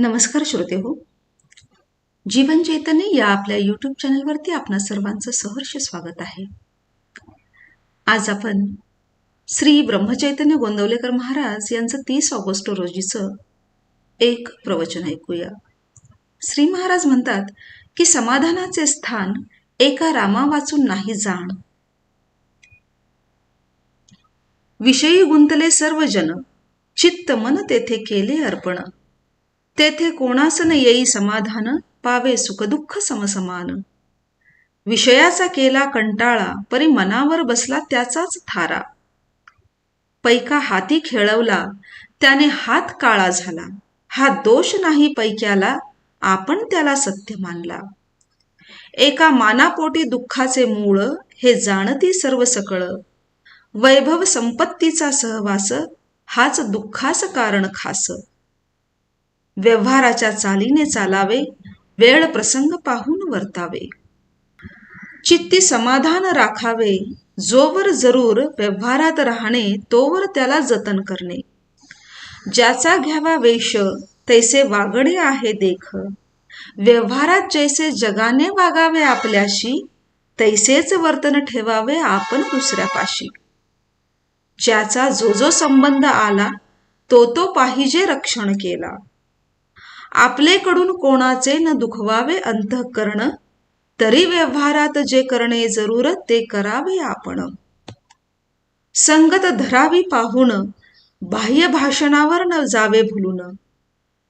नमस्कार श्रोते हो. जीवन चैतन्य या आपल्या यूट्यूब चॅनलवरती आपणा सर्वांचं सहर्ष स्वागत आहे. आज आपण श्री ब्रह्मचैतन्य गोंदवलेकर महाराज यांचं तीस ऑगस्ट रोजीचं एक प्रवचन ऐकूया. श्री महाराज म्हणतात की समाधानाचे स्थान एका रामा वाचून नाही जाण. विषयी गुंतले सर्व जन चित्त मन तेथे केले अर्पण. तेथे कोणास न येई समाधान पावे सुखदुःख समसमान. विषयाचा केला कंटाळा परी मनावर बसला त्याचाच थारा. पैका हाती खेळवला त्याने हात काळा झाला. हा दोष नाही पैक्याला आपण त्याला सत्य मानला. एका मानापोटी दुःखाचे मूळ हे जाणती सर्व सकळ. वैभव संपत्तीचा सहवास हाच दुःखास कारण खास. व्यवहाराच्या चालीने चालावे वेळ प्रसंग पाहून वर्तावे. चित्ती समाधान राखावे जोवर जरूर व्यवहारात राहणे तोवर त्याला जतन करणे. ज्याचा घ्यावा वेश तैसे वागणे आहे देख. व्यवहारात जैसे जगाने वागावे आपल्याशी तैसेच वर्तन ठेवावे आपण दुसऱ्यापाशी. ज्याचा जो जो संबंध आला तो तो पाहिजे रक्षण केला. आपलेकडून कोणाचे न दुखवावे अंतःकरण तरी व्यवहारात जे करणे जरूर ते करावे आपण. संगत धरावी पाहून बाह्य भाषणावर न जावे भुलून.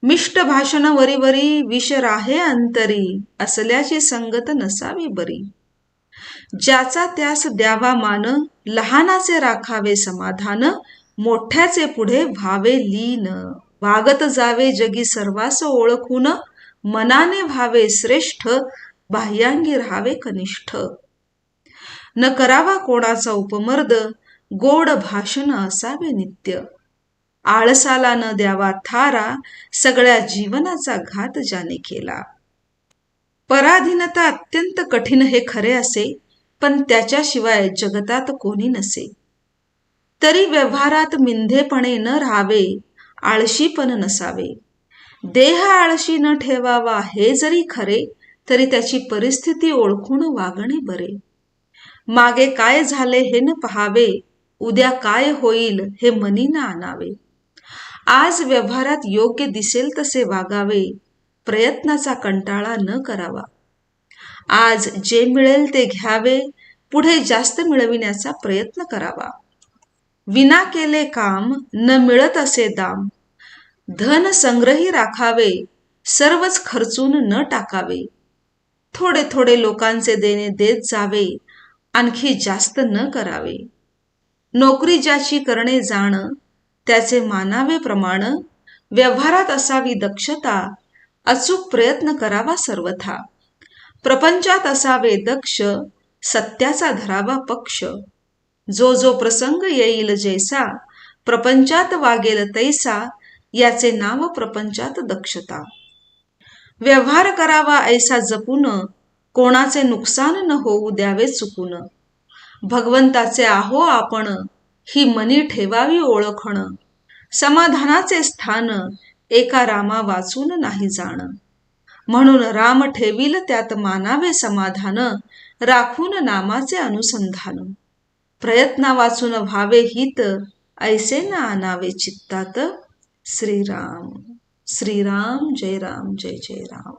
मिष्ट भाषण वरीवरी विष राहे अंतरी असल्याची संगत नसावी बरी. ज्याचा त्यास द्यावा मान लहानाचे राखावे समाधान मोठ्याचे पुढे व्हावे लीन. वागत जावे जगी सर्वास ओळखून मनाने व्हावे श्रेष्ठ बाह्यांगी राहावे कनिष्ठ. न करावा कोणाचा उपमर्द गोड भाषण असावे नित्य. आळसाला न द्यावा थारा सगळ्या जीवनाचा घात ज्याने केला. पराधीनता अत्यंत कठीण हे खरे असे पण त्याच्याशिवाय जगतात कोणी नसे. तरी व्यवहारात मिंधेपणे न राहावे आळशीपण नसावे. देह आळशी न ठेवावा हे जरी खरे तरी त्याची परिस्थिती ओळखून वागणे बरे. मागे काय झाले हे न पहावे उद्या काय होईल हे मनी न आणावे. आज व्यवहारात योग्य दिसेल तसे वागावे प्रयत्नाचा कंटाळा न करावा. आज जे मिळेल ते घ्यावे पुढे जास्त मिळविण्याचा प्रयत्न करावा. विना केले काम न मिळत असे दाम. धन संग्रही राखावे सर्वच खर्चून न टाकावे. थोडे थोडे लोकांचे देणे देत जावे आणखी जास्त न करावे. नोकरी ज्याची करणे जाण त्याचे मानावे प्रमाण व्यवहारात असावी दक्षता अचूक प्रयत्न करावा सर्वथा. प्रपंचात असावे दक्ष सत्याचा धरावा पक्ष. जो जो प्रसंग येईल जैसा प्रपंचात वागेल तैसा याचे नाव प्रपंचात दक्षता. व्यवहार करावा ऐसा जपून कोणाचे नुकसान न होऊ द्यावे चुकून. भगवंताचे आहो आपण ही मनी ठेवावी ओळखण. समाधानाचे स्थान एका रामा वाचून नाही जाण. म्हणून राम ठेवील त्यात मानावे समाधान राखून नामाचे अनुसंधान. प्रयत्ना वाचून व्हावे हित ऐसे ना आणावे चित्तात. श्रीराम श्रीराम जय राम जय जय राम.